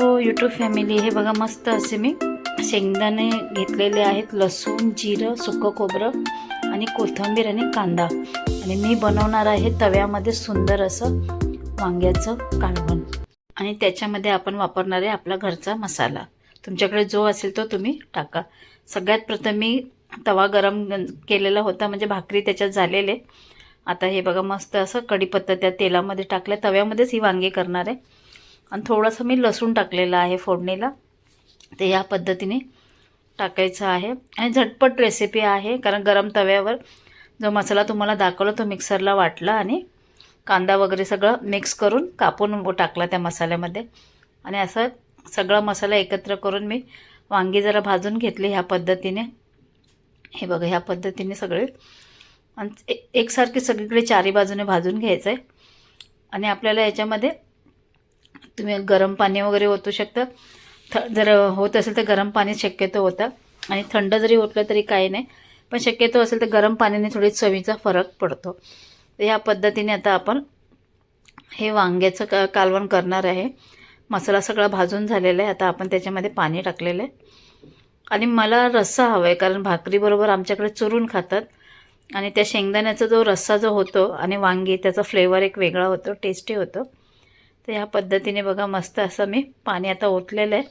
Hello YouTube family हे बघा मस्त असे मी शेंगदाणे घेतलेले आहेत लसूण जिरं सुकं खोबरं आणि कोथिंबीर आणि कांदा. आणि मी बनवणार आहे तव्यामध्ये सुंदर असं वांग्याचं कालवण. आणि त्याच्यामध्ये आपण वापरणार आहे आपला घरचा मसाला. तुमच्याकडे जो असेल तो तुम्ही टाका. सगळ्यात प्रथम मी तवा गरम केलेला होता म्हणजे भाकरी त्याच्यात झालेले. आता हे बघा मस्त असं कढीपत्ता त्या तेलामध्ये टाकल्या. तव्यामध्येच ही वांगे करणार आहे. आणि थोडंसं मी लसूण टाकलेलं आहे फोडणीला. ते ह्या पद्धतीने टाकायचं आहे. आणि झटपट रेसिपी आहे कारण गरम तव्यावर जो मसाला तुम्हाला दाखवला तो मिक्सरला वाटला आणि कांदा वगैरे सगळं मिक्स करून कापून टाकला त्या मसाल्यामध्ये. आणि असं सगळा मसाला एकत्र करून मी वांगी जरा भाजून घेतली ह्या पद्धतीने. हे बघा ह्या पद्धतीने सगळे. आणि एकसारखी एकसारखे सगळीकडे चारी बाजूने भाजून घ्यायचं आहे आणि आपल्याला याच्यामध्ये तुम्ही गरम पाणी वगैरे ओतू शकता. थ जर होत असेल तर गरम पाणी शक्यतो होतं आणि थंड जरी ओतलं तरी काही नाही. पण शक्यतो असेल तर गरम पाण्याने थोडी चवीचा फरक पडतो. तर ह्या पद्धतीने आता आपण हे वांग्याचं का कालवण करणार आहे. मसाला सगळा भाजून झालेला आहे. आता आपण त्याच्यामध्ये पाणी टाकलेलं आहे. आणि मला रस्सा हवा आहे कारण भाकरीबरोबर आमच्याकडे चुरून खातात. आणि त्या शेंगदाण्याचा जो रस्सा जो होतो आणि वांगी त्याचा फ्लेवर एक वेगळा होतो टेस्टी होतो. तर ह्या पद्धतीने बघा मस्त असं मी पाणी आता ओतलेलं आहे.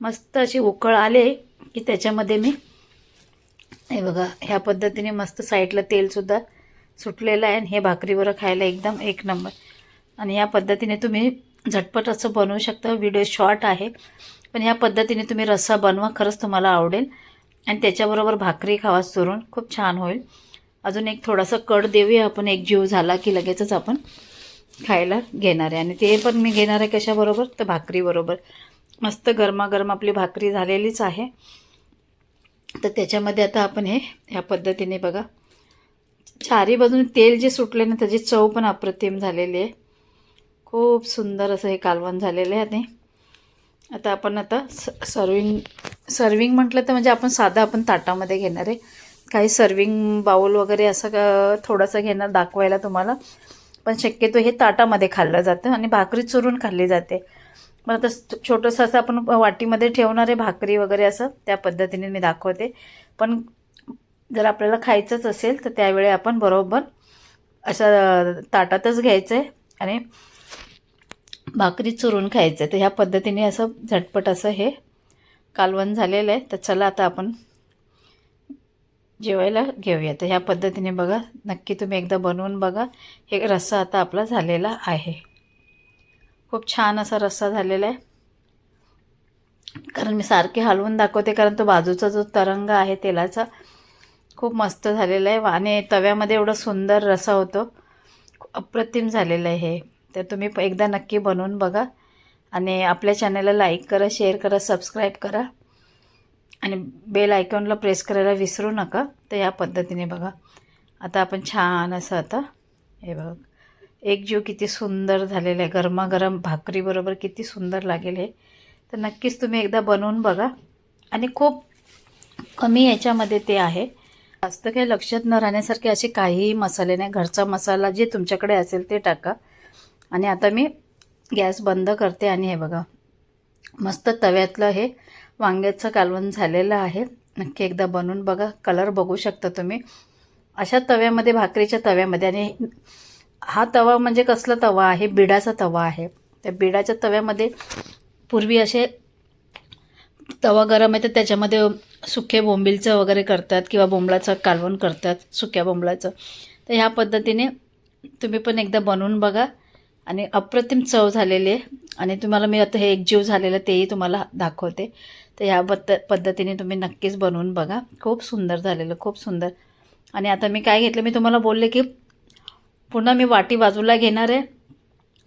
मस्त अशी उकळ आले की त्याच्यामध्ये मी हे बघा ह्या पद्धतीने मस्त साईडला तेलसुद्धा सुटलेलं आहे आणि हे भाकरीवर खायला एकदम एक नंबर. आणि ह्या पद्धतीने तुम्ही झटपट असं बनवू शकता. व्हिडिओ शॉर्ट आहे पण ह्या पद्धतीने तुम्ही रस्सा बनवा खरंच तुम्हाला आवडेल. आणि त्याच्याबरोबर भाकरी खावा सुरून. खूप छान होईल. अजून एक थोडासा कड देऊया आपण एक जीव झाला की लगेचच आपण खायला घेणार आहे. आणि ते पण मी घेणार आहे कशाबरोबर? तर भाकरीबरोबर मस्त गरमागरम आपली भाकरी झालेलीच आहे. तर त्याच्यामध्ये आता आपण हे ह्या पद्धतीने बघा. चारी बाजूने तेल जे सुटले ना त्याची चव पण अप्रतिम झालेली आहे. खूप सुंदर असं हे कालवण झालेलं आहे. आणि आता आपण आता स सर्विंग सर्विंग म्हटलं तर म्हणजे आपण साधं आपण ताटामध्ये घेणार आहे. काही सर्विंग बाऊल वगैरे असं का थोडंसं घेणार दाखवायला तुम्हाला. पण शक्यतो हे ताटामध्ये खाल्लं जातं आणि भाकरी चुरून खाल्ली जाते. मग आता छोटंसं असं आपण वाटीमध्ये ठेवणार आहे भाकरी वगैरे असं त्या पद्धतीने मी दाखवते. पण जर आपल्याला खायचंच असेल तर त्यावेळी आपण बरोबर अशा ताटातच घ्यायचं आहे आणि भाकरी चुरून खायचं आहे तर ह्या पद्धतीने असं झटपट असं हे कालवण झालेलं आहे. तर चला आता आपण जेवायला घेऊया. तर ह्या पद्धतीने बघा नक्की तुम्ही एकदा बनवून बघा. हे रस्सा आता आपला झालेला आहे. खूप छान असा रस्सा झालेला आहे. कारण मी सारखे हलवून दाखवते कारण तो बाजूचा जो तरंग आहे तेलाचा खूप मस्त झालेला आहे. आणि तव्यामध्ये एवढा सुंदर रसा होतो. अप्रतिम झालेलं आहे हे. तर तुम्ही प- एकदा नक्की बनवून बघा. आणि आपल्या चॅनलला लाईक करा शेअर करा सबस्क्राईब करा. आणि बेल आयकॉनला प्रेस करायला विसरू नका. तर या पद्धतीने बघा. आता आपण छान असं आता हे बघा. एक जीव किती सुंदर झालेलं आहे. गरमागरम भाकरीबरोबर किती सुंदर लागेल हे. तर नक्कीच तुम्ही एकदा बनवून बघा. आणि खूप कमी याच्यामध्ये ते आहे. जास्त काही लक्षात न राहण्यासारखे असे काहीही मसाले नाही. घरचा मसाला जे तुमच्याकडे असेल ते टाका. आणि आता मी गॅस बंद करते आणि हे बघा. मस्त तव्यातलं हे वांग्याचं कालवण झालेलं आहे. नक्की एकदा बनवून बघा. कलर बघू शकता तुम्ही. अशा तव्यामध्ये भाकरीच्या तव्यामध्ये आणि हा तवा म्हणजे कसला तवा आहे? बिडाचा तवा आहे. त्या बिडाच्या तव्यामध्ये पूर्वी असे तवा गरम आहे तर त्याच्यामध्ये सुके बोंबिलचं वगैरे करतात किंवा बोंबलाचं कालवण करतात सुक्या बोंबलाचं. तर ह्या पद्धतीने तुम्ही पण एकदा बनवून बघा. आणि अप्रतिम चव झालेली आहे. आणि तुम्हाला मी आता हे एकजीव झालेलं तेही तुम्हाला दाखवते. तर ह्या पद्ध पद्धतीने तुम्ही नक्कीच बनवून बघा. खूप सुंदर झालेलं खूप सुंदर. आणि आता मी काय घेतलं मी तुम्हाला बोलले की पुन्हा मी वाटी बाजूला घेणार आहे.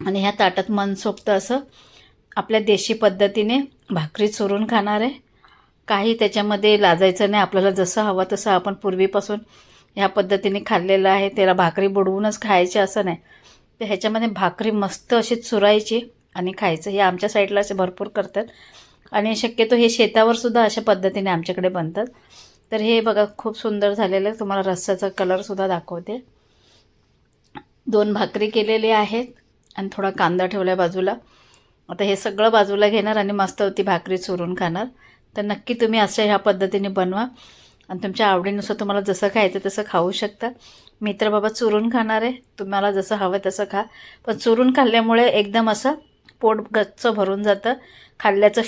आणि ह्या ताटात मनसोक्त असं आपल्या देशी पद्धतीने भाकरी चुरून खाणार आहे. काही त्याच्यामध्ये लाजायचं नाही. आपल्याला जसं हवं तसं आपण पूर्वीपासून ह्या पद्धतीने खाल्लेलं आहे. त्याला भाकरी बुडवूनच खायची असं नाही. तर ह्याच्यामध्ये भाकरी मस्त अशी चुरायची. आणि खायचं हे आमच्या साईडला असे भरपूर करतात. आणि शक्यतो हे शेतावर सुद्धा अशा पद्धतीने आमच्याकडे बनतात. तर हे बघा खूप सुंदर झालेलं आहे. तुम्हाला रस्साचा कलरसुद्धा दाखवते. दोन भाकरी केलेले आहेत आणि थोडा कांदा ठेवला बाजूला. आता हे सगळं बाजूला घेणार आणि मस्त होती भाकरी चुरून खाणार. तर नक्की तुम्ही असं ह्या पद्धतीने बनवा. आणि तुमच्या आवडीनुसार तुम्हाला जसं खायचं तसं खाऊ शकता. मी तर बाबा चुरून खाणार. आहे तुम्हाला जसं हवं तसं खा. पण चुरून खाल्ल्यामुळे एकदम असं पोट गच्च भरून जातं. खाल्ल्याचं